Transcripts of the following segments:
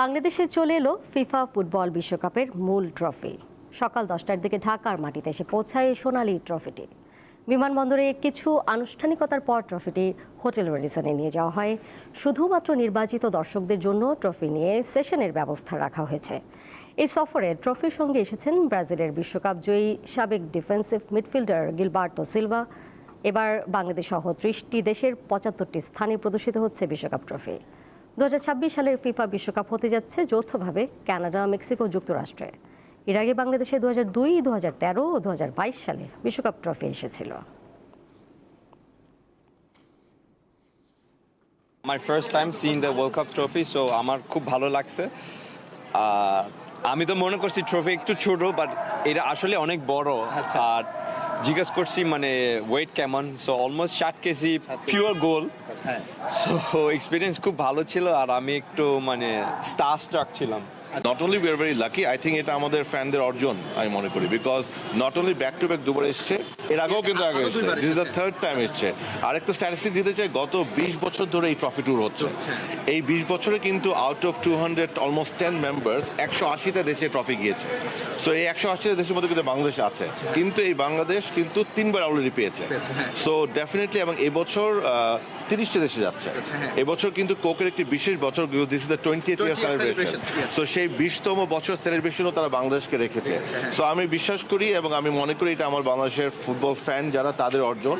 বাংলাদেশে চলে এলো ফিফা ফুটবল বিশ্বকাপের মূল ট্রফি। সকাল দশটার দিকে ঢাকার মাটিতে এসে পৌঁছায় সোনালী ট্রফিটি। বিমানবন্দরে কিছু আনুষ্ঠানিকতার পর ট্রফিটি হোটেল রেডিসনে নিয়ে যাওয়া হয়। শুধুমাত্র নির্বাচিত দর্শকদের জন্য ট্রফি নিয়ে সেশনের ব্যবস্থা রাখা হয়েছে। এই সফরে ট্রফির সঙ্গে এসেছেন ব্রাজিলের বিশ্বকাপ জয়ী সাবেক ডিফেন্সিভ মিডফিল্ডার গিলবার্তো সিলভা। এবার বাংলাদেশ সহ ত্রিশটি দেশের পঁচাত্তরটি স্থানে প্রদর্শিত হচ্ছে বিশ্বকাপ ট্রফি। দু সালের ফিফা বিশ্বকাপ হতে যাচ্ছে যৌথভাবে কানাডা মেক্সিকো যুক্তরাষ্ট্রে। এর আগে বাংলাদেশে দু হাজার দুই দু হাজার তেরো ও দু হাজার বাইশ সালে বিশ্বকাপ ট্রফি এসেছিল। My first time seeing the world cup trophy so আমার খুব ভালো লাগছে। আর আমি তো মনে করছি ট্রফি একটু ছোট বাট এটা আসলে অনেক বড়। আর জিজ্ঞেস করছি মানে ওয়েট কেমন? সো অলমোস্ট ষাট kg pure gold so experience খুব ভালো ছিল আর আমি একটু মানে স্টার স্ট্রাক ছিলাম। Not only we are very lucky I think এটা আমাদের ফ্যানদের অর্জন আমি মনে করি। Because not only back to back দুবার এসছে এর আগেও কিন্তু আগে এসছে। This is the third time এসছে। আর একটা স্ট্যাটিস্টিক দিতে চাই গত বিশ বছর ধরে এই ট্রফি ট্যুর হচ্ছে। এই বিশ বছরে কিন্তু out of two hundred almost ten members একশো আশিটা দেশে ট্রফি গিয়েছে। সো এই একশো আশিটা দেশের মধ্যে কিন্তু বাংলাদেশ আছে। কিন্তু এই বাংলাদেশ কিন্তু তিনবার অলরেডি পেয়েছে। সো ডেফিনেটলি এবং এবছর তিরিশটা দেশে যাচ্ছে। এবছর কিন্তু কোকের একটি বিশেষ বছর this is the twenty year 20th celebration celebrations, yes. So সেই বিশতম বছর সেলিব্রেশনও তারা বাংলাদেশকে রেখেছে। সো আমি বিশ্বাস করি এবং আমি মনে করি এটা আমার বাংলাদেশের ফুটবল ফ্যান যারা তাদের অর্জন।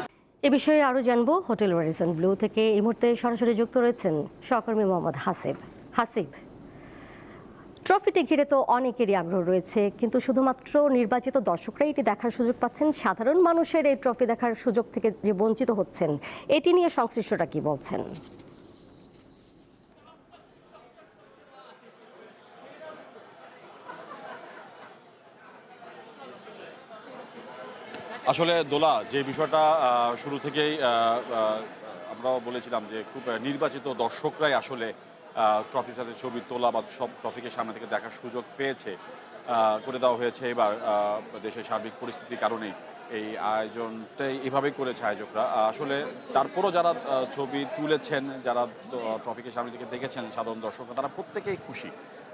এ বিষয়ে আরও জানব হোটেল রেডিসন ব্লু থেকে। এই মুহূর্তে সরাসরি যুক্ত রয়েছেন সহকর্মী মোহাম্মদ হাসিব। হাসিব, ট্রফিটি ঘিরে তো অনেকেরই আগ্রহ রয়েছে, কিন্তু শুধুমাত্র নির্বাচিত দর্শকরাই এটি দেখার সুযোগ পাচ্ছেন। সাধারণ মানুষের এই ট্রফি দেখার সুযোগ থেকে যে বঞ্চিত হচ্ছেন, এটি নিয়ে সংশ্লিষ্টরা কি বলছেন? আসলে দোলা, যে বিষয়টা শুরু থেকেই আমরাও বলেছিলাম যে খুব নির্বাচিত দর্শকরাই আসলে ট্রফির সাথে ছবি তোলা বা সব ট্রফিকে সামনে থেকে দেখার সুযোগ পেয়েছে করে দেওয়া হয়েছে এবার দেশের সার্বিক পরিস্থিতির কারণেই এই আয়োজনটাই এভাবেই করেছে আয়োজকরা। আসলে তারপরও যারা ছবি তুলেছেন, যারা ট্রফিকে সামনে থেকে দেখেছেন সাধারণ দর্শকরা, তারা প্রত্যেকেই খুশি।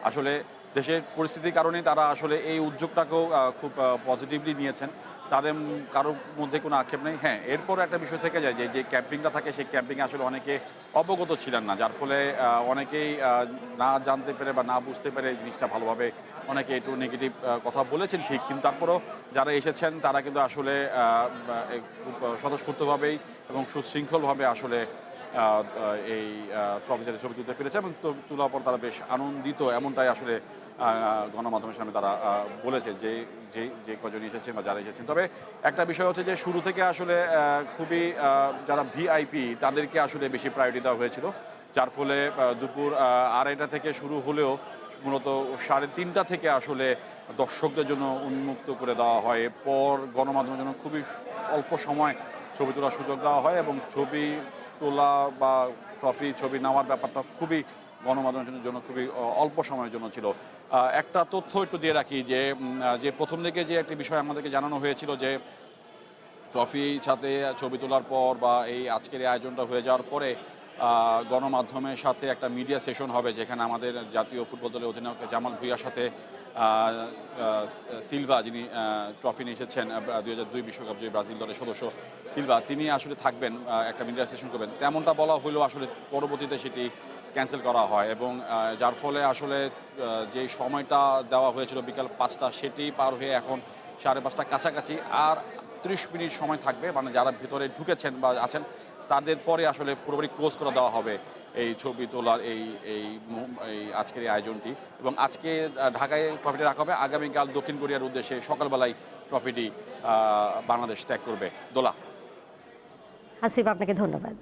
আসলে দেশের পরিস্থিতির কারণে তারা আসলে এই উদ্যোগটাকেও খুব পজিটিভলি নিয়েছেন। তাদের কারোর মধ্যে কোনো আক্ষেপ নেই। হ্যাঁ এরপর একটা বিষয় থেকে যায় যে যে ক্যাম্পিংটা থাকে সেই ক্যাম্পিংয়ে আসলে অনেকে অবগত ছিলেন না, যার ফলে অনেকেই না জানতে পেরে বা না বুঝতে পেরে জিনিসটা ভালোভাবে অনেকে একটু নেগেটিভ কথা বলেছেন ঠিক, কিন্তু তারপরও যারা এসেছেন তারা কিন্তু আসলে খুব স্বতঃস্ফূর্তভাবেই এবং সুশৃঙ্খলভাবে আসলে এই ট্রফি সাথে ছবি তুলতে পেরেছে এবং তোলার পর তারা বেশ আনন্দিত, এমনটাই আসলে গণমাধ্যমের সামনে তারা বলেছে যে যে যে কজন এসেছেন বা যারা এসেছেন। তবে একটা বিষয় হচ্ছে যে, শুরু থেকে আসলে খুবই যারা ভিআইপি তাদেরকে আসলে বেশি প্রায়োরিটি দেওয়া হয়েছিল। যার ফলে দুপুর আড়াইটা থেকে শুরু হলেও মূলত সাড়ে তিনটা থেকে আসলে দর্শকদের জন্য উন্মুক্ত করে দেওয়া হয়। পর গণমাধ্যমের জন্য খুবই অল্প সময় ছবি তোলার সুযোগ দেওয়া হয় এবং ছবি তোলা বা ট্রফি ছবি নেওয়ার ব্যাপারটা খুবই গণমাধ্যমের জন্য খুবই অল্প সময়ের জন্য ছিল। একটা তথ্য একটু দিয়ে রাখি যে যে প্রথম দিকে যে একটি বিষয় আমাদেরকে জানানো হয়েছিল যে ট্রফি সাথে ছবি তোলার পর বা এই আজকের এই আয়োজনটা হয়ে যাওয়ার পরে গণমাধ্যমের সাথে একটা মিডিয়া সেশন হবে যেখানে আমাদের জাতীয় ফুটবল দলের অধিনায়ক জামাল ভুইয়ার সাথে সিলভা যিনি ট্রফি নিয়ে এসেছেন দুই হাজার দুই বিশ্বকাপ যে ব্রাজিল দলের সদস্য সিলভা, তিনি আসলে থাকবেন একটা মিডিয়া সেশন করবেন। তেমনটা বলা হলেও আসলে পরবর্তীতে সেটি ক্যান্সেল করা হয় এবং যার ফলে আসলে যে সময়টা দেওয়া হয়েছিল বিকাল পাঁচটা সেটি পার হয়ে এখন সাড়ে পাঁচটা কাছাকাছি। আর ত্রিশ মিনিট সময় থাকবে মানে যারা ভিতরে ঢুকেছেন বা আছেন তাদের পরে আসলে পুরোপুরি ক্লোজ করে দেওয়া হবে এই ছবি তোলার এই এই আজকের এই আয়োজনটি। এবং আজকে ঢাকায় ট্রফিটি রাখা হবে। আগামীকাল দক্ষিণ কোরিয়ার উদ্দেশ্যে সকালবেলায় ট্রফিটি বাংলাদেশ ত্যাগ করবে। দোলা। হাসিব আপনাকে ধন্যবাদ।